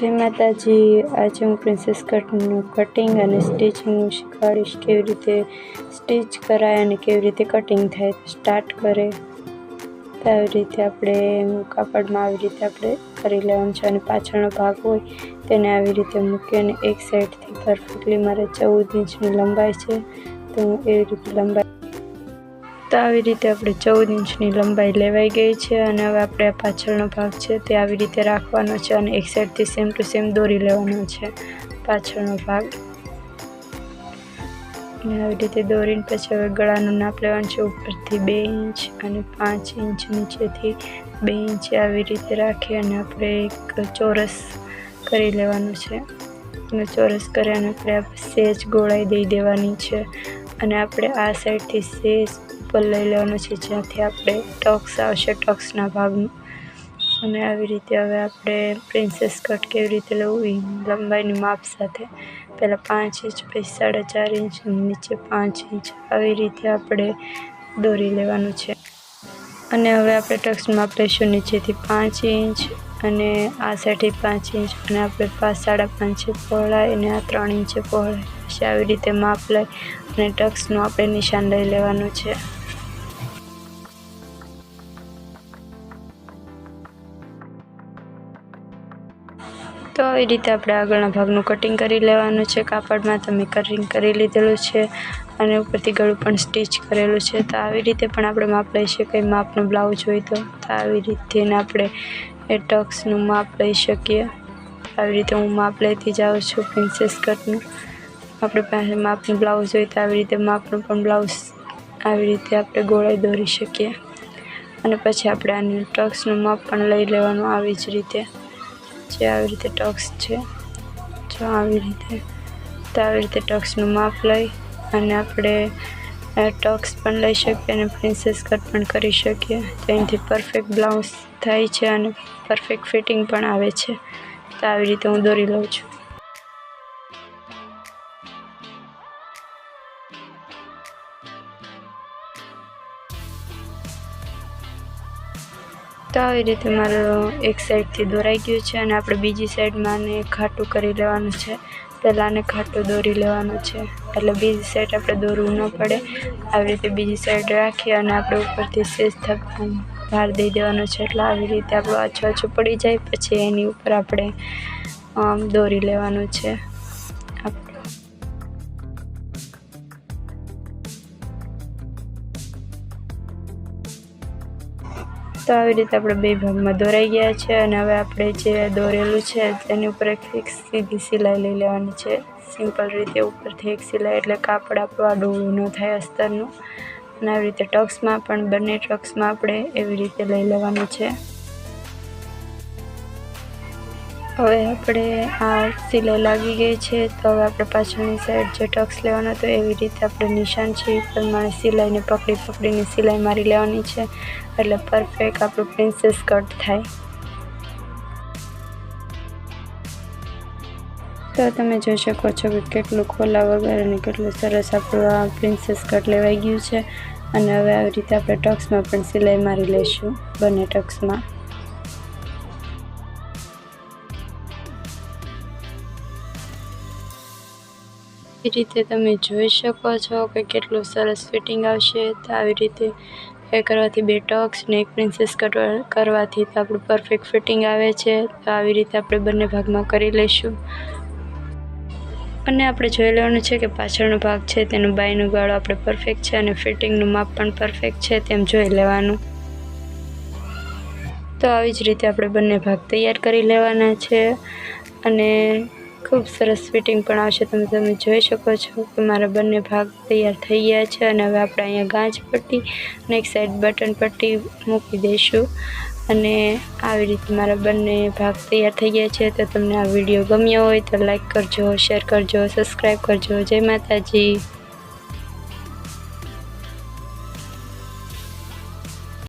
જય માતાજી. આજે હું પ્રિન્સેસ કટનું કટિંગ અને સ્ટિચિંગ શીખવાડીશ કેવી રીતે સ્ટિચ કરાય અને કેવી રીતે કટિંગ થાય. સ્ટાર્ટ કરે. તો આવી રીતે આપણે કાપડમાં આવી રીતે આપણે કરી લેવાનું છે અને પાછળનો ભાગ હોય તેને આવી રીતે મૂકી અને એક સાઈડથી પરફેક્ટલી મારે ચૌદ ઇંચની લંબાઈ છે. તો હું એવી રીતે લંબાઈ તો આવી રીતે આપણે ચૌદ ઇંચની લંબાઈ લેવાઈ ગઈ છે અને હવે આપણે પાછળનો ભાગ છે તે આવી રીતે રાખવાનો છે અને એક સાઈડથી સેમ ટુ સેમ દોરી લેવાનો છે પાછળનો ભાગ. અને આવી રીતે દોરીને પછી હવે ગળાનું નાપ લેવાનું છે ઉપરથી બે ઇંચ અને પાંચ ઇંચ નીચેથી બે ઇંચ આવી રીતે રાખી અને આપણે એક ચોરસ કરી લેવાનું છે. અને ચોરસ કરી અને આપણે સેજ ગોળાઈ દઈ દેવાની છે. અને આપણે આ સાઈડથી સેજ ઉપર લઈ લેવાનું છે, જ્યાંથી આપણે ટક્સ આવશે, ટક્સના ભાગનું. અને આવી રીતે હવે આપણે પ્રિન્સેસ કટ કેવી રીતે લેવું એ લંબાઈની માપ સાથે. પહેલાં પાંચ ઇંચ, પછી સાડા ચાર ઇંચ નીચે પાંચ ઇંચ. આવી રીતે આપણે દોરી લેવાનું છે. અને હવે આપણે ટક્સ માપ લઈશું નીચેથી પાંચ ઇંચ, અને આ સાઈડથી પાંચ ઇંચ, અને આપણે પાંચ સાડા પાંચ પહોળાઈ અને આ ત્રણ ઇંચે પહોળાઈ પછી આવી રીતે માપ લઈ અને ટક્સનું આપણે નિશાન લઈ લેવાનું છે. તો આવી રીતે આપણે આગળના ભાગનું કટિંગ કરી લેવાનું છે. કાપડમાં તમે કટિંગ કરી લીધેલું છે અને ઉપરથી ગળું પણ સ્ટીચ કરેલું છે. તો આવી રીતે પણ આપણે માપ લઈ શકીએ માપનું બ્લાઉઝ હોય તો આવી રીતે આપણે એ ટક્સનું માપ લઈ શકીએ. આવી રીતે હું માપ લેતી જાઉં છું પ્રિન્સેસ કટનું આપણી પાસે માપનું બ્લાઉઝ હોય તો આવી રીતે માપનું પણ બ્લાઉઝ આવી રીતે આપણે ગોળાઈ દોરી શકીએ. અને પછી આપણે આની ટક્સનું માપ પણ લઈ લેવાનું આવી જ રીતે. જે આવી રીતે ટક્સ છે. જો આવી રીતે. તો આવી રીતે ટક્સનું માપ લઈ અને આપણે ટક્સ પણ લઈ શકીએ અને પ્રિન્સેસ કટ પણ કરી શકીએ. તો એનાથી પરફેક્ટ બ્લાઉઝ થાય છે અને પરફેક્ટ ફિટિંગ પણ આવે છે. તો આવી રીતે હું દોરી લઉં છું. તો આવી રીતે મારું એક સાઈડથી દોરાઈ ગયું છે અને આપણે બીજી સાઈડમાં આને ખાટું કરી લેવાનું છે. પહેલાં આને ખાટું દોરી લેવાનું છે. એટલે બીજી સાઈડ આપણે દોરવું ન પડે. આવી રીતે બીજી સાઈડ રાખી અને આપણે ઉપરથી સેજ થક ભાર દઈ દેવાનો છે. એટલે આવી રીતે આપણું આછું આછું પડી જાય. પછી એની ઉપર આપણે દોરી લેવાનું છે. તો આવી રીતે આપણે બે ભાગમાં દોરાઈ ગયા છે અને હવે આપણે જે દોરેલું છે તેની ઉપર એક ફિક્સ સીધી સિલાઈ લઈ લેવાની છે. સિમ્પલ રીતે ઉપરથી એક સિલાઈ એટલે કાપડ આપણું આડું ન થાય અસ્તરનું. અને આવી રીતે ટક્સમાં પણ બંને ટક્સમાં આપણે એવી રીતે લઈ લેવાનું છે. હવે આપણે આ સિલાઈ લાગી ગઈ છે, તો હવે આપણે પાછળની સાઈડ જે ટક્સ લેવાનો હતો, એવી રીતે આપણે નિશાન છે, એ પ્રમાણે સિલાઈને પકડી પકડીને સિલાઈ મારી લેવાની છે, એટલે પરફેક્ટ આપણું પ્રિન્સેસ કટ થાય. તો તમે જોઈ શકો છો કે કેટલું ખોલા વગર અને કેટલું સરસ આપણું આ પ્રિન્સેસ કટ લેવાઈ ગયું છે, અને હવે આવી રીતે આપણે ટક્સમાં પણ સિલાઈ મારી લઈશું, બંને ટક્સમાં. એ રીતે તમે જોઈ શકો છો કે કેટલું સરસ ફિટિંગ આવશે. તો આવી રીતે એ કરવાથી બે ટક્સ ને એક પ્રિન્સેસ કરવાથી તો આપણું પરફેક્ટ ફિટિંગ આવે છે. તો આવી રીતે આપણે બંને ભાગમાં કરી લઈશું. અને આપણે જોઈ લેવાનું છે કે પાછળનો ભાગ છે, તેનું બાયનું ગાળો આપણે પરફેક્ટ છે અને ફિટિંગનું માપ પણ પરફેક્ટ છે, તેમ જોઈ લેવાનું. તો આવી જ રીતે આપણે બંને ભાગ તૈયાર કરી લેવાના છે. અને ખૂબ સરસ ફિટિંગ પણ આવશે. તમે તમે જોઈ શકો છો કે મારા બંને ભાગ તૈયાર થઈ ગયા છે અને હવે આપણે અહીંયા ગાંચ પટ્ટી અને એક સાઈડ બટન પટ્ટી મૂકી દઈશું. અને આવી રીતે મારા બંને ભાગ તૈયાર થઈ ગયા છે. તો તમને આ વીડિયો ગમ્યો હોય તો લાઈક કરજો શેર કરજો સબસ્ક્રાઈબ કરજો. જય માતાજી.